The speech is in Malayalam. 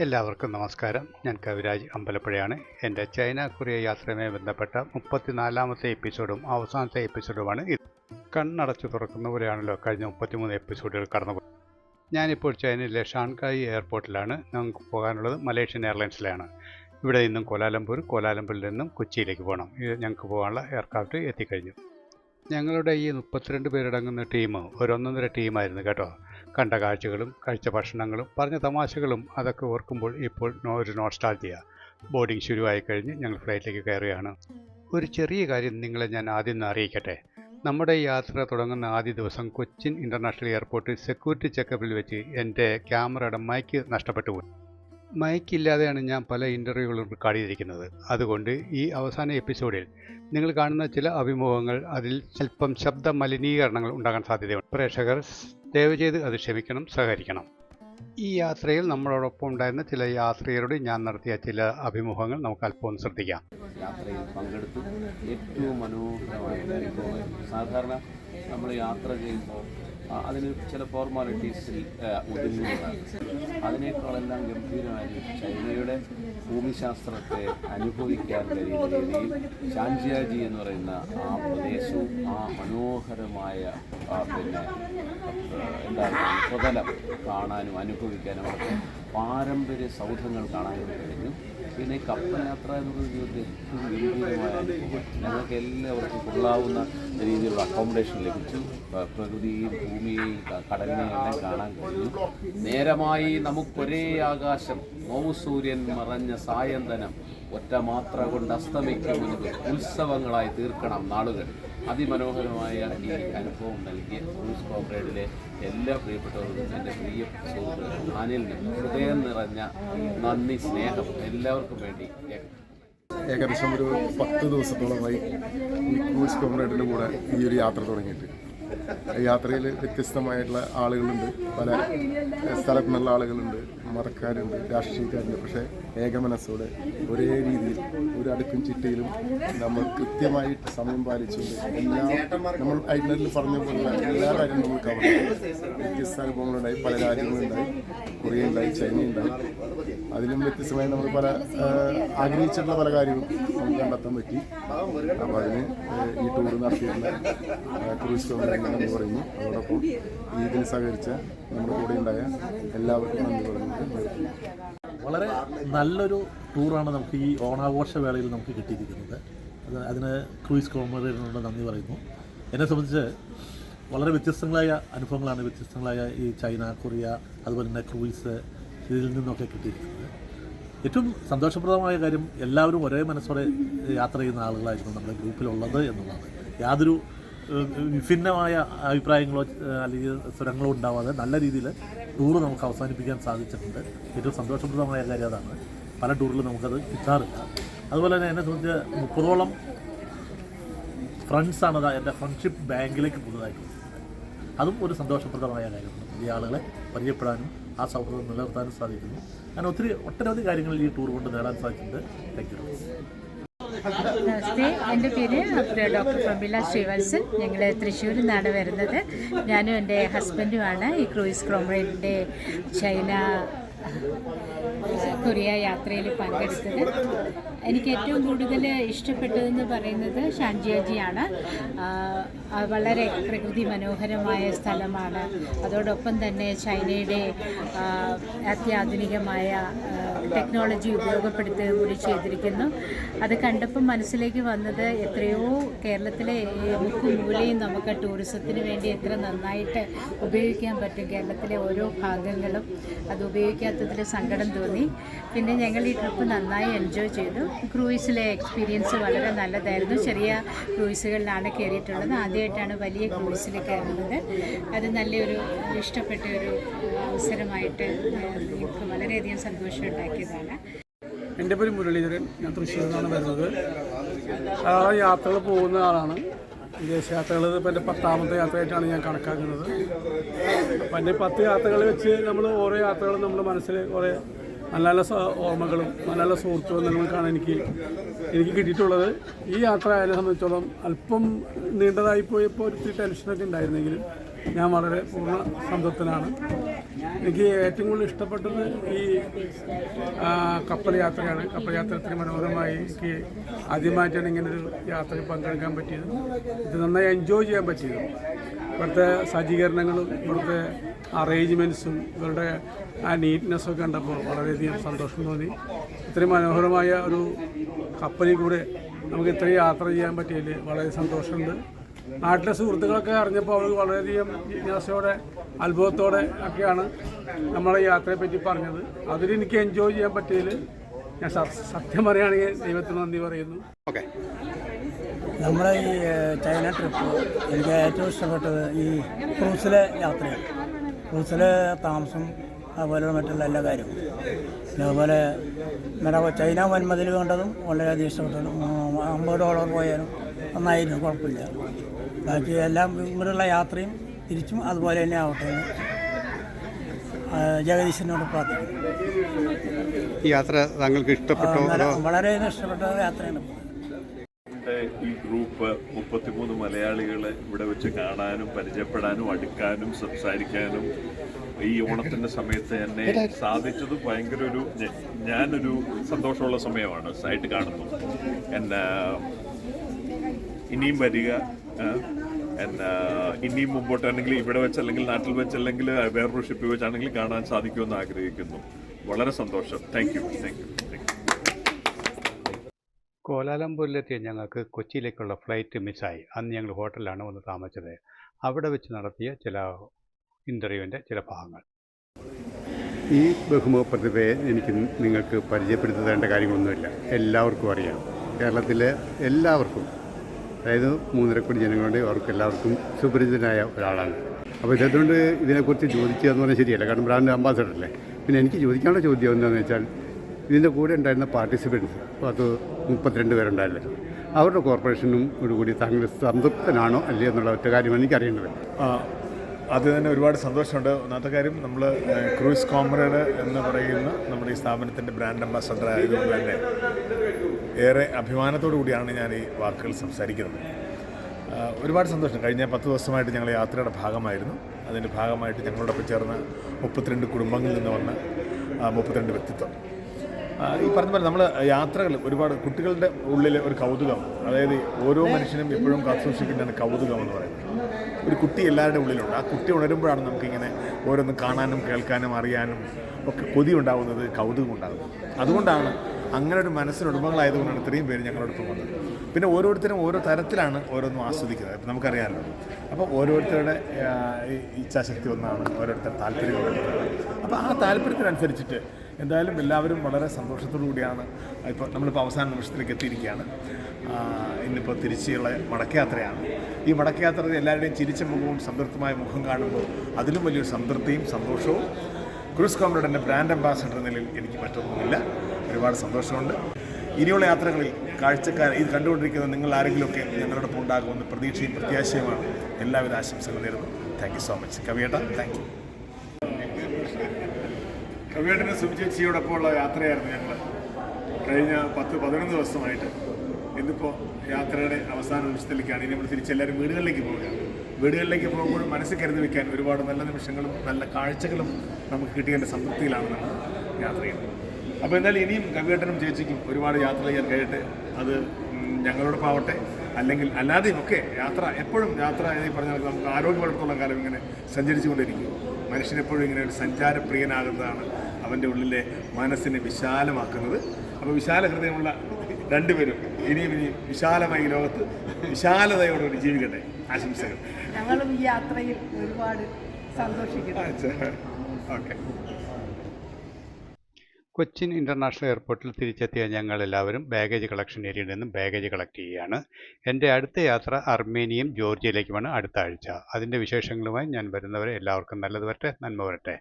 എല്ലാവർക്കും നമസ്കാരം. ഞാൻ കവിരാജ് അമ്പലപ്പുഴയാണ്. എന്റെ ചൈന കൊറിയ യാത്രയുമായി ബന്ധപ്പെട്ട മുപ്പത്തിനാലാമത്തെ എപ്പിസോഡും അവസാനത്തെ എപ്പിസോഡുമാണ് ഇത്. കണ്ണടച്ചു തുറക്കുന്നവരെയാണല്ലോ കഴിഞ്ഞ മുപ്പത്തിമൂന്ന് എപ്പിസോഡുകൾ കടന്നു ഞാനിപ്പോൾ ചൈനയിലെ ഷാൻകായി എയർപോർട്ടിലാണ്. ഞങ്ങൾക്ക് പോകാനുള്ളത് മലേഷ്യൻ എയർലൈൻസിലാണ്. ഇവിടെ നിന്നും കോലാലംപൂർ കോലാലംപൂരിൽ നിന്നും കൊച്ചിയിലേക്ക് പോകണം. ഇത് ഞങ്ങൾക്ക് പോകാനുള്ള എയർക്രാഫ്റ്റ് എത്തിക്കഴിഞ്ഞു. ഞങ്ങളുടെ ഈ മുപ്പത്തിരണ്ട് പേരടങ്ങുന്ന ടീം ഒരൊന്നൊന്നര ടീമായിരുന്നു കേട്ടോ. കണ്ട കാഴ്ചകളും കഴിച്ച ഭക്ഷണങ്ങളും പറഞ്ഞ തമാശകളും അതൊക്കെ ഓർക്കുമ്പോൾ ഇപ്പോൾ ഒരു നോസ്റ്റാൾജിയ ബോർഡിംഗ് ശുരുവായി കഴിഞ്ഞ് ഞങ്ങൾ ഫ്ലൈറ്റിലേക്ക് കയറുകയാണ്. ഒരു ചെറിയ കാര്യം നിങ്ങളെ ഞാൻ ആദ്യം ഒന്ന് അറിയിക്കട്ടെ. നമ്മുടെ യാത്ര തുടങ്ങുന്ന ആദ്യ ദിവസം കൊച്ചിൻ ഇന്റർനാഷണൽ എയർപോർട്ട് സെക്യൂരിറ്റി ചെക്കപ്പിൽ വെച്ച് എന്റെ ക്യാമറയുടെ മൈക്ക് നഷ്ടപ്പെട്ടു പോയി. മൈക്ക് ഇല്ലാതെയാണ് ഞാൻ പല ഇന്റർവ്യൂകളും റെക്കോർഡ് ചെയ്തിരിക്കുന്നത്. അതുകൊണ്ട് ഈ അവസാന എപ്പിസോഡിൽ നിങ്ങൾ കാണുന്ന ചില അഭിമുഖങ്ങൾ അതിൽ അല്പം ശബ്ദ മലിനീകരണങ്ങൾ ഉണ്ടാകാൻ സാധ്യതയുണ്ട്. പ്രേക്ഷകർ ദയവ് ചെയ്ത് അത് ക്ഷമിക്കണം സഹകരിക്കണം. ഈ യാത്രയിൽ നമ്മളോടൊപ്പം ഉണ്ടായിരുന്ന ചില യാത്രികരോട് ഞാൻ നടത്തിയ ചില അഭിമുഖങ്ങൾ നമുക്ക് അല്പം ശ്രദ്ധിക്കാം. യാത്രയിൽ പങ്കെടുത്തു. ഏറ്റവും മനോഹരമായ സാധാരണ നമ്മൾ യാത്ര ചെയ്യുമ്പോൾ അതിന് ചില ഫോർമാലിറ്റീസിൽ ഒതുങ്ങുന്നതാണ് അതിനേക്കാളെല്ലാം ഗംഭീരമായി ചൈനയുടെ ഭൂമിശാസ്ത്രത്തെ അനുഭവിക്കാൻ കഴിയുന്ന രീതിയിൽ ഷാൻജിയാജി എന്ന് പറയുന്ന ആ പ്രദേശവും ആ മനോഹരമായ പിന്നെ എന്താ എന്താണ് പ്രതലം കാണാനും അനുഭവിക്കാനും അവരുടെ പാരമ്പര്യ സൗധങ്ങൾ കാണാനും കഴിഞ്ഞു. പിന്നെ കപ്പൽ യാത്ര എന്നുള്ളത് ജീവിതത്തിൽ ഏറ്റവും ഗംഭീരമായ ഞങ്ങൾക്ക് എല്ലാവർക്കും കൊള്ളാവുന്ന രീതിയിലുള്ള അക്കോമഡേഷൻ ലഭിച്ചു. പ്രകൃതിയും ഭൂമിയും കടലിനെയും എല്ലാം കാണാൻ കഴിഞ്ഞു. നേരമായി നമുക്കൊരേ ആകാശം. മൗസൂര്യൻ മറഞ്ഞ സായന്തനം. ഒറ്റ മാത്ര കൊണ്ട് അസ്തമിക്കുമെന്നത് ഉത്സവങ്ങളായി തീർക്കണം നാളുകൾ. അതിമനോഹരമായ ഈ അനുഭവം നൽകിയ ബ്രൂസ് കോപ്പറേറ്റിലെ എല്ലാ പ്രിയപ്പെട്ടവർക്കും എന്റെ പ്രിയ സുഹൃത്തുക്കൾ അനിലിന് ഹൃദയം നിറഞ്ഞ നന്ദി സ്നേഹം എല്ലാവർക്കും വേണ്ടി ഏകദേശം ഒരു പത്ത് ദിവസത്തോളമായി ഈ ബ്രൂസ് കോമ്രേഡിന്റെ കൂടെ ഈ ഒരു യാത്ര തുടങ്ങിയിട്ട്. യാത്രയിൽ വ്യത്യസ്തമായിട്ടുള്ള ആളുകളുണ്ട് പല സ്ഥലത്തു നിന്നുള്ള ആളുകളുണ്ട്. മതക്കാരുണ്ട് രാഷ്ട്രീയക്കാരുണ്ട് പക്ഷേ ഏകമനസ്സോടെ ഒരേ രീതിയിൽ ഒരു അടുക്കും ചിട്ടയിലും നമ്മൾ കൃത്യമായിട്ട് സമയം പാലിച്ചുകൊണ്ട് എല്ലാ നമ്മൾ ഐഡിനറിൽ പറഞ്ഞ പോലുള്ള എല്ലാ കാര്യങ്ങളും നമ്മൾ കവർ ചെയ്യും. വ്യത്യസ്ത അനുഭവങ്ങളുണ്ടായി. പല രാജ്യങ്ങളുണ്ടായി. കൊറിയ ഉണ്ടായി ചൈന ഉണ്ടായി അതിലും വ്യത്യസ്തമായി നമ്മൾ പല ആഗ്രഹിച്ചിട്ടുള്ള പല കാര്യങ്ങളും നമുക്ക് കണ്ടെത്താൻ പറ്റി. അപ്പോൾ അതിന് ഈ ടൂർ നടത്തിയിട്ടുള്ള ക്രൂസ് കമ്പനി നന്ദി പറയുന്നു. അതോടൊപ്പം ഈ ഇതിൽ സഹകരിച്ച നമ്മുടെ കൂടെ ഉണ്ടായ എല്ലാവർക്കും നന്ദി പറഞ്ഞു വളരെ നല്ലൊരു ടൂറാണ് നമുക്ക് ഈ ഓണാഘോഷ വേളയിൽ നമുക്ക് കിട്ടിയിരിക്കുന്നത്. അത് അതിന് ക്രൂയിസ് കോമറിനോട് നന്ദി പറയുന്നു. എന്നെ സംബന്ധിച്ച് വളരെ വ്യത്യസ്തങ്ങളായ അനുഭവങ്ങളാണ് വ്യത്യസ്തങ്ങളായ ഈ ചൈന കൊറിയ അതുപോലെ തന്നെ ക്രൂയിസ് ഇതിൽ നിന്നൊക്കെ കിട്ടിയിരിക്കുന്നത്. ഏറ്റവും സന്തോഷപ്രദമായ കാര്യം എല്ലാവരും ഒരേ മനസ്സോടെ യാത്ര ചെയ്യുന്ന ആളുകളായിരുന്നു നമ്മുടെ ഗ്രൂപ്പിലുള്ളത് എന്നുള്ളതാണ്. യാതൊരു വിഭിന്നമായ അഭിപ്രായങ്ങളോ അല്ലെങ്കിൽ സ്വരങ്ങളോ ഉണ്ടാവാതെ നല്ല രീതിയിൽ ടൂർ നമുക്ക് അവസാനിപ്പിക്കാൻ സാധിച്ചിട്ടുണ്ട്. ഏറ്റവും സന്തോഷപ്രദമായ കാര്യം അതാണ്. പല ടൂറിലും നമുക്കത് കിട്ടാറില്ല. അതുപോലെ തന്നെ എന്നെ സംബന്ധിച്ച് മുപ്പതോളം ഫ്രണ്ട്സാണ് എന്റെ ഫ്രണ്ട്ഷിപ്പ് ബാങ്കിലേക്ക് പുതുതായിട്ട് അതും ഒരു സന്തോഷപ്രദമായ കാര്യമാണ്. ഈ ആളുകളെ പരിചയപ്പെടാനും ആ സൗഹൃദം നിലനിർത്താനും സാധിക്കുന്നു. അങ്ങനെ ഒത്തിരി ഒട്ടനവധി കാര്യങ്ങൾ ഈ ടൂർ കൊണ്ട് നേടാൻ സാധിച്ചിട്ടുണ്ട്. താങ്ക് യു നമസ്തേ. എന്റെ പേര് ഡോക്ടർ പ്രമീല ശ്രീവത്സൻ. ഞങ്ങൾ തൃശ്ശൂരിൽ നിന്നാണ് വരുന്നത്. ഞാനും എന്റെ ഹസ്ബൻഡുമാണ് ഈ ക്രൂയിസ് ക്രോമറേറ്റിന്റെ ചൈന കൊറിയ യാത്രയിൽ പങ്കെടുത്തത്. എനിക്ക് ഏറ്റവും കൂടുതൽ ഇഷ്ടപ്പെട്ടതെന്ന് പറയുന്നത് ഷാൻജിയാജിയാണ്. വളരെ പ്രകൃതി മനോഹരമായ സ്ഥലമാണ്. അതോടൊപ്പം തന്നെ ചൈനയുടെ അത്യാധുനികമായ ടെക്നോളജി ഉപയോഗപ്പെടുത്തി കൂടി ചെയ്തിരിക്കുന്നു. അത് കണ്ടപ്പോൾ മനസ്സിലേക്ക് വന്നത് എത്രയോ കേരളത്തിലെ മുക്കും മൂലയും നമുക്ക് ടൂറിസത്തിന് വേണ്ടി എത്ര നന്നായിട്ട് ഉപയോഗിക്കാൻ പറ്റും. കേരളത്തിലെ ഓരോ ഭാഗങ്ങളും അത് ഉപയോഗിക്കാത്തതിൽ സങ്കടം തോന്നി. പിന്നെ ഞങ്ങൾ ഈ ട്രിപ്പ് നന്നായി എൻജോയ് ചെയ്തു. ക്രൂയിസിലെ എക്സ്പീരിയൻസ് വളരെ നല്ലതായിരുന്നു. ചെറിയ ക്രൂയിസുകളിലാണ് കയറിയിട്ടുള്ളത്. ആദ്യമായിട്ടാണ് വലിയ ക്രൂയിസിൽ കയറുന്നത്. അത് നല്ലൊരു ഇഷ്ടപ്പെട്ട ഒരു അവസരമായിട്ട് എനിക്ക് വളരെയധികം സന്തോഷം ഉണ്ടാക്കിയതാണ് എന്റെ പേര് മുരളീധരൻ. ഞാൻ തൃശ്ശൂരിൽ നിന്നാണ് വരുന്നത് യാത്രകൾ പോകുന്ന ആളാണ്. വിദേശ യാത്രകൾ ഇപ്പോൾ എന്റെ പത്താമത്തെ യാത്രയായിട്ടാണ് ഞാൻ കണക്കാക്കുന്നത്. അപ്പം എന്റെ പത്ത് യാത്രകൾ വെച്ച് നമ്മൾ ഓരോ യാത്രകളും നമ്മുടെ മനസ്സിൽ കുറേ നല്ല നല്ല ഓർമ്മകളും നല്ല നല്ല സുഹൃത്തു ബന്ധങ്ങൾക്കാണ് എനിക്ക് എനിക്ക് കിട്ടിയിട്ടുള്ളത്. ഈ യാത്ര എന്നെ സംബന്ധിച്ചോളം അല്പം നീണ്ടതായി പോയപ്പോൾ ഒരു ടെൻഷനൊക്കെ ഉണ്ടായിരുന്നെങ്കിലും ഞാൻ വളരെ പൂർണ സംതൃപ്തനാണ്. എനിക്ക് ഏറ്റവും കൂടുതൽ ഇഷ്ടപ്പെട്ടത് ഈ കപ്പൽ യാത്രയാണ്. കപ്പൽ യാത്ര ഇത്ര മനോഹരമായി എനിക്ക് ആദ്യമായിട്ടാണ് ഇങ്ങനൊരു യാത്രയിൽ പങ്കെടുക്കാൻ പറ്റിയത്. ഇത് നന്നായി എൻജോയ് ചെയ്യാൻ പറ്റിയത്. ഇവിടുത്തെ സജ്ജീകരണങ്ങളും ഇവിടുത്തെ അറേഞ്ച്മെന്റ്സും ഇവരുടെ ആ നീറ്റ്നെസ്സൊക്കെ കണ്ടപ്പോൾ വളരെയധികം സന്തോഷം തോന്നി. ഇത്രയും മനോഹരമായ ഒരു കപ്പലിൽ കൂടെ നമുക്ക് ഇത്രയും യാത്ര ചെയ്യാൻ പറ്റിയതിൽ വളരെ സന്തോഷമുണ്ട്. നാട്ടിലെ സുഹൃത്തുക്കളൊക്കെ അറിഞ്ഞപ്പോൾ അവർ വളരെയധികം ജിജ്ഞാസയോടെ അത്ഭുതത്തോടെ ഒക്കെയാണ് നമ്മളെ യാത്രയെ പറ്റി പറഞ്ഞത്. അതിൽ എനിക്ക് എൻജോയ് ചെയ്യാൻ പറ്റിയതിൽ ഞാൻ സത്യം പറയുകയാണെങ്കിൽ ദൈവത്തിന് നന്ദി പറയുന്നു. ഓക്കെ. നമ്മുടെ ഈ ചൈന ട്രിപ്പ് എനിക്ക് ഏറ്റവും ഇഷ്ടപ്പെട്ടത് ഈ ക്രൂസിലെ യാത്രയാണ്. ക്രൂസിലെ താമസം അതുപോലെ മറ്റുള്ള എല്ലാ കാര്യവും. അതുപോലെ നമ്മുടെ ചൈന വൻമതിൽ കണ്ടതും വളരെയധികം ഇഷ്ടപ്പെട്ടു അമ്പത് ഡോളർ പോയാലും നന്നായിരുന്നു കുഴപ്പമില്ല. ബാക്കി എല്ലാം ഇങ്ങോട്ടുള്ള യാത്രയും തിരിച്ചും അതുപോലെ തന്നെ ആവട്ടെ എന്ന്. ജഗദീശനോട് പ്രാർത്ഥിക്കുന്നു. ഈ യാത്ര താങ്കൾക്ക് ഇഷ്ടപ്പെട്ടോ വളരെ ഇഷ്ടപ്പെട്ട യാത്രയാണ്. ഈ ഗ്രൂപ്പ് മുപ്പത്തിമൂന്ന് മലയാളികളെ ഇവിടെ വെച്ച് കാണാനും പരിചയപ്പെടാനും അടുക്കാനും സംസാരിക്കാനും ഈ ഓണത്തിന്റെ സമയത്ത് തന്നെ സാധിച്ചത് ഭയങ്കര ഒരു ഞാനൊരു സന്തോഷമുള്ള സമയമാണ് സൈറ്റ് കാണുന്നു. എന്നാ ഇനിയും വരിക ഇനിയും മുമ്പോട്ടാണെങ്കിൽ ഇവിടെ വെച്ചല്ലെങ്കിൽ നാട്ടിൽ വെച്ചല്ലെങ്കിൽ വേറൊരു ഷിപ്പിൽ വെച്ചാണെങ്കിൽ കാണാൻ സാധിക്കുമെന്ന് ആഗ്രഹിക്കുന്നു. വളരെ സന്തോഷം. താങ്ക് യു താങ്ക് യു കോലാലംപൂരിലെത്തിയ ഞങ്ങൾക്ക് കൊച്ചിയിലേക്കുള്ള ഫ്ലൈറ്റ് മിസ്സായി അന്ന് ഞങ്ങൾ ഹോട്ടലിലാണ് വന്ന് താമസിച്ചത്. അവിടെ വെച്ച് നടത്തിയ ചില ഇന്റർവ്യൂവിന്റെ ചില ഭാഗങ്ങൾ. ഈ ബഹുമുഖ പ്രതിഭയെ എനിക്ക് നിങ്ങൾക്ക് പരിചയപ്പെടുത്തേണ്ട കാര്യങ്ങളൊന്നുമില്ല. എല്ലാവർക്കും അറിയാം. കേരളത്തിലെ എല്ലാവർക്കും അതായത് മൂന്നര കോടി ജനങ്ങളുടെ അവർക്ക് എല്ലാവർക്കും സുപരിചിതനായ ഒരാളാണ്. അപ്പോൾ ഇതുകൊണ്ട് ഇതിനെക്കുറിച്ച് ചോദിക്കുക എന്ന് പറഞ്ഞാൽ ശരിയല്ല. കാരണം ബ്രാൻഡ് അംബാസഡർ അല്ലേ? പിന്നെ എനിക്ക് ചോദിക്കാനുള്ള ചോദ്യം എന്താണെന്ന് വെച്ചാൽ ഇതിന്റെ കൂടെ ഉണ്ടായിരുന്ന പാർട്ടിസിപ്പൻസ് പത്ത് മുപ്പത്തിരണ്ട് പേരുണ്ടായിരുന്നു അവരുടെ കോർപ്പറേഷനും കൂടി താങ്കൾ സംതൃപ്തനാണോ അല്ലേ എന്നുള്ള ഒറ്റ കാര്യമാണ് എനിക്കറിയേണ്ടത് അത് തന്നെ ഒരുപാട് സന്തോഷമുണ്ട്. ഒന്നാമത്തെ കാര്യം നമ്മൾ ക്രൂസ് കോമ്രേഡ് എന്ന് പറയുന്ന നമ്മുടെ ഈ സ്ഥാപനത്തിന്റെ ബ്രാൻഡ് അംബാസഡർ ആയതുകൊണ്ട് തന്നെ ഏറെ അഭിമാനത്തോടു കൂടിയാണ് ഞാൻ ഈ വാക്കുകൾ സംസാരിക്കുന്നത്. ഒരുപാട് സന്തോഷം. കഴിഞ്ഞ പത്ത് ദിവസമായിട്ട് ഞങ്ങൾ യാത്രയുടെ ഭാഗമായിരുന്നു. അതിന്റെ ഭാഗമായിട്ട് ഞങ്ങളോടൊപ്പം ചേർന്ന മുപ്പത്തിരണ്ട് കുടുംബങ്ങളിൽ നിന്ന് വന്ന മുപ്പത്തിരണ്ട് വ്യക്തിത്വം. ഈ പറഞ്ഞ പോലെ നമ്മൾ യാത്രകൾ ഒരുപാട് കുട്ടികളുടെ ഉള്ളിൽ ഒരു കൗതുകം അതായത് ഓരോ മനുഷ്യനും എപ്പോഴും കാത്തുസൂക്ഷിക്കുന്നതാണ് കൗതുകം എന്ന് പറയുന്നത്. ഒരു കുട്ടി എല്ലാവരുടെ ഉള്ളിലുണ്ട്. ആ കുട്ടി ഉണരുമ്പോഴാണ് നമുക്കിങ്ങനെ ഓരോന്ന് കാണാനും കേൾക്കാനും അറിയാനും ഒക്കെ കൊതി ഉണ്ടാകുന്നത് കൗതുകം ഉണ്ടാകുന്നത് അതുകൊണ്ടാണ് അങ്ങനെ ഒരു മനസ്സിന് ഉടമകളായതുകൊണ്ടാണ് ഇത്രയും പേര് ഞങ്ങളോടൊപ്പം വന്നത്. പിന്നെ ഓരോരുത്തരും ഓരോ തരത്തിലാണ് ഓരോന്നും ആസ്വദിക്കുന്നത്. ഇപ്പം നമുക്കറിയാമല്ലോ അപ്പോൾ ഓരോരുത്തരുടെ ഇച്ഛാശക്തി ഒന്നാണ് ഓരോരുത്തർ താല്പര്യം അപ്പോൾ ആ താല്പര്യത്തിനനുസരിച്ചിട്ട് എന്തായാലും എല്ലാവരും വളരെ സന്തോഷത്തോടു കൂടിയാണ് ഇപ്പോൾ നമ്മളിപ്പോൾ അവസാന നിമിഷത്തിലേക്ക് എത്തിയിരിക്കുകയാണ്. ഇന്നിപ്പോൾ തിരിച്ചുള്ള മടക്കയാത്രയാണ് ഈ മടക്കയാത്രയിൽ എല്ലാവരുടെയും ചിരിച്ച മുഖവും സംതൃപ്തമായ മുഖം കാണുമ്പോൾ അതിലും വലിയൊരു സംതൃപ്തിയും സന്തോഷവും ക്രൂസ് കോമ്രേഡിന്റെ ബ്രാൻഡ് അംബാസഡർ എന്ന നിലയിൽ എനിക്ക് മറ്റൊന്നുമില്ല. ഒരുപാട് സന്തോഷമുണ്ട്. ഇനിയുള്ള യാത്രകളിൽ കാഴ്ചക്കാർ ഇത് കണ്ടുകൊണ്ടിരിക്കുന്ന നിങ്ങൾ ആരെങ്കിലുമൊക്കെ ഞങ്ങളോടൊപ്പം ഉണ്ടാകുമെന്ന് പ്രതീക്ഷയും പ്രത്യാശയുമാണ്. എല്ലാവിധ ആശംസകളും നേരുന്നു. താങ്ക് യു സോ മച്ച് കവിയേട്ട താങ്ക് യു കവിയേട്ടന് സുബിചേച്ചിയോടൊപ്പം ഉള്ള യാത്രയായിരുന്നു ഞങ്ങൾ. കഴിഞ്ഞ പത്ത് പതിനൊന്ന് ദിവസമായിട്ട് ഇന്നിപ്പോൾ യാത്രയുടെ അവസാന നിമിഷത്തിലേക്കാണ്. ഇനി നമ്മൾ തിരിച്ചെല്ലാവരും വീടുകളിലേക്ക് പോവുകയാണ്. വീടുകളിലേക്ക് പോകുമ്പോൾ മനസ്സിൽ കരുതി വെക്കാൻ ഒരുപാട് നല്ല നിമിഷങ്ങളും നല്ല കാഴ്ചകളും നമുക്ക് കിട്ടിയതിന്റെ സംതൃപ്തിയിലാണ് നമ്മൾ യാത്ര ചെയ്യുന്നത്. അപ്പോൾ എന്തായാലും ഇനിയും കവിയേട്ടനും ചേച്ചിക്കും ഒരുപാട് യാത്ര ചെയ്യാൻ കഴിയട്ടെ അത് ഞങ്ങളോടൊപ്പാവട്ടെ. ഞങ്ങളോടൊപ്പം ആവട്ടെ അല്ലെങ്കിൽ അല്ലാതെയും ഒക്കെ യാത്ര എപ്പോഴും യാത്ര എന്ന് പറഞ്ഞാൽ നമുക്ക് ആരോഗ്യമുള്ളിടത്തോളം കാലം ഇങ്ങനെ സഞ്ചരിച്ചുകൊണ്ടിരിക്കും. മനുഷ്യനെപ്പോഴും ഇങ്ങനെ ഒരു സഞ്ചാരപ്രിയനാകുന്നതാണ് അവന്റെ ഉള്ളിലെ മനസ്സിനെ വിശാലമാക്കുന്നത്. അപ്പോൾ വിശാല ഹൃദയമുള്ള രണ്ടുപേരും ഇനിയും ഇനിയും വിശാലമായി ലോകത്ത് വിശാലതയോടുകൂടി ജീവിക്കട്ടെ. ആശംസകൾ. ഞങ്ങളും ഈ യാത്രയിൽ ഒരുപാട് സന്തോഷിക്കുന്നു. ഓക്കെ. കൊച്ചിൻ ഇന്റർനാഷണൽ എയർപോർട്ടിൽ തിരിച്ചെത്തിയ ഞങ്ങൾ എല്ലാവരും ബാഗേജ് കളക്ഷൻ ഏരിയയിൽ നിന്നും ബാഗേജ് കളക്ട് ചെയ്യുകയാണ്. എന്റെ അടുത്ത യാത്ര അർമേനിയയും ജോർജിയയിലേക്കുമാണ് അടുത്ത ആഴ്ച. അതിന്റെ വിശേഷങ്ങളുമായി ഞാൻ വരുന്നവരെ എല്ലാവർക്കും നല്ലത് വരട്ടെ. നന്മ വരട്ടെ.